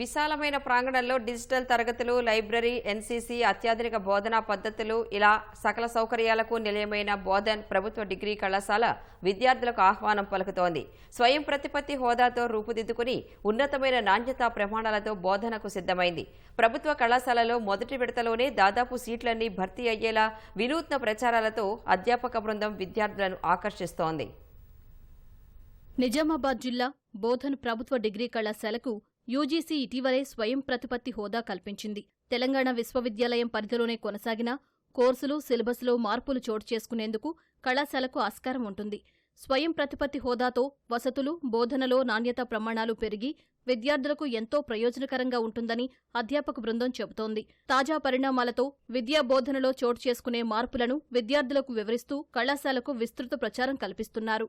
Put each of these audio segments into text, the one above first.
విశాలమైన ప్రాంగణంలో డిజిటల్ తరగతులు లైబ్రరీ ఎన్సీసీ అత్యాధునిక బోధనా పద్ధతులు ఇలా సకల సౌకర్యాలకు నిలయమైన బోధన్ ప్రభుత్వ డిగ్రీ కళాశాల విద్యార్థులకు ఆహ్వానం పలుకుతోంది. స్వయం ప్రతిపత్తి హోదాతో రూపుదిద్దుకుని ఉన్నతమైన నాణ్యతా ప్రమాణాలతో బోధనకు సిద్ధమైంది. ప్రభుత్వ కళాశాలలో మొదటి విడతలోనే దాదాపు సీట్లన్నీ భర్తీ అయ్యేలా వినూత్న ప్రచారాలతో అధ్యాపక బృందం విద్యార్థులను ఆకర్షిస్తోంది. నిజామాబాద్ జిల్లా బోధన్ ప్రభుత్వ డిగ్రీ కళాశాలకు యూజీసీ ఇటీవలే స్వయం ప్రతిపత్తి హోదా కల్పించింది. తెలంగాణ విశ్వవిద్యాలయం పరిధిలోనే కొనసాగిన కోర్సులు సిలబస్లో మార్పులు చోటు చేసుకునేందుకు కళాశాలకు ఆస్కారం ఉంటుంది. స్వయం ప్రతిపత్తి హోదాతో వసతులు బోధనలో నాణ్యతా ప్రమాణాలు పెరిగి విద్యార్థులకు ఎంతో ప్రయోజనకరంగా ఉంటుందని అధ్యాపక బృందం చెబుతోంది. తాజా పరిణామాలతో విద్యా బోధనలో చోటు చేసుకునే మార్పులను విద్యార్థులకు వివరిస్తూ కళాశాలకు విస్తృత ప్రచారం కల్పిస్తున్నారు.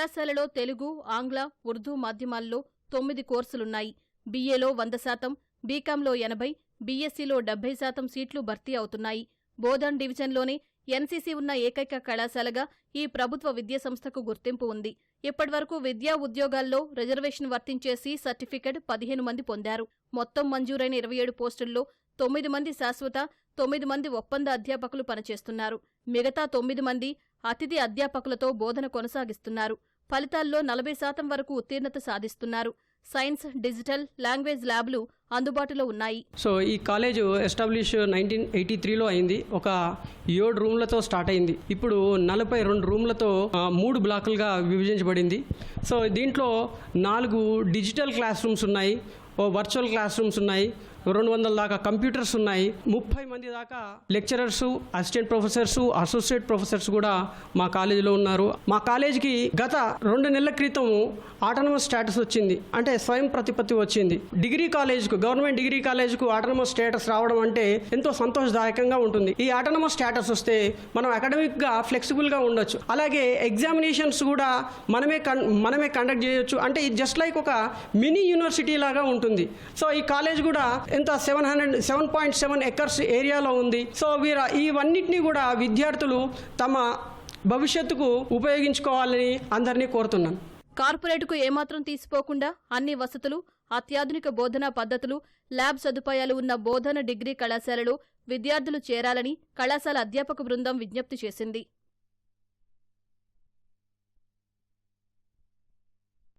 కళాశాలలో తెలుగు ఆంగ్ల ఉర్దూ మాధ్యమాల్లో తొమ్మిది కోర్సులున్నాయి. బీఏలో వంద శాతం బీకాంలో ఎనభై బీఎస్సీలో డెబ్బై శాతం సీట్లు భర్తీ అవుతున్నాయి. బోధన్ డివిజన్లోనే ఎన్సీసీ ఉన్న ఏకైక కళాశాలగా ఈ ప్రభుత్వ విద్యా సంస్థకు గుర్తింపు ఉంది. ఇప్పటివరకు విద్యా ఉద్యోగాల్లో రిజర్వేషన్ వర్తించే సి సర్టిఫికెట్ పదిహేను మంది పొందారు. మొత్తం మంజూరైన ఇరవై ఏడు పోస్టుల్లో తొమ్మిది మంది శాశ్వత తొమ్మిది మంది ఒప్పంద అధ్యాపకులు పనిచేస్తున్నారు. మిగతా తొమ్మిది మంది అతిథి అధ్యాపకులతో బోధన కొనసాగిస్తున్నారు. ఫలితాల్లో నలభై శాతం వరకు ఉత్తీర్ణత సాధిస్తున్నారు. సైన్స్ డిజిటల్ లాంగ్వేజ్ ల్యాబ్లు అందుబాటులో ఉన్నాయి. సో ఈ కాలేజ్ ఎస్టాబ్లిష్ నైన్టీన్ ఎయిటీ త్రీలో అయింది. ఒక ఏడు రూమ్లతో స్టార్ట్ అయింది. ఇప్పుడు నలభై రెండు రూమ్లతో మూడు బ్లాకులుగా విభజించబడింది. సో దీంట్లో నాలుగు డిజిటల్ క్లాస్ రూమ్స్ ఉన్నాయి. ఓ వర్చువల్ క్లాస్ రూమ్స్ ఉన్నాయి. రెండు వందల దాకా కంప్యూటర్స్ ఉన్నాయి. ముప్పై మంది దాకా lecturers assistant professors associate professors కూడా మా కాలేజీలో ఉన్నారు. మా కాలేజీకి గత రెండు నెలల క్రితం ఆటోనమస్ స్టేటస్ వచ్చింది. అంటే స్వయం ప్రతిపత్తి వచ్చింది. డిగ్రీ కాలేజ్కు గవర్నమెంట్ డిగ్రీ కాలేజ్కు ఆటోనమస్ స్టేటస్ రావడం అంటే ఎంతో సంతోషదాయకంగా ఉంటుంది. ఈ ఆటోనమస్ స్టేటస్ వస్తే మనం అకాడమిక్గా ఫ్లెక్సిబుల్గా ఉండొచ్చు. అలాగే ఎగ్జామినేషన్స్ కూడా మనమే కన్ మనమే కండక్ట్ చేయొచ్చు. అంటే ఇది జస్ట్ లైక్ ఒక మినీ యూనివర్సిటీ లాగా ఉంటుంది. సో ఈ కాలేజ్ కూడా ఎంత? Seven hundred seven point seven acres ఏరియాలో ఉంది. సో వీర ఇవన్నిటినీ కూడా విద్యార్థులు తమ భవిష్యత్తుకు ఉపయోగించుకోవాలని అందరినీ కోరుతున్నాను. కార్పొరేట్కు ఏమాత్రం తీసిపోకుండా అన్ని వసతులు అత్యాధునిక బోధనా పద్ధతులు ల్యాబ్ సదుపాయాలు ఉన్న బోధన డిగ్రీ కళాశాలలో విద్యార్థులు చేరాలని కళాశాల అధ్యాపక బృందం విజ్ఞప్తి చేసింది.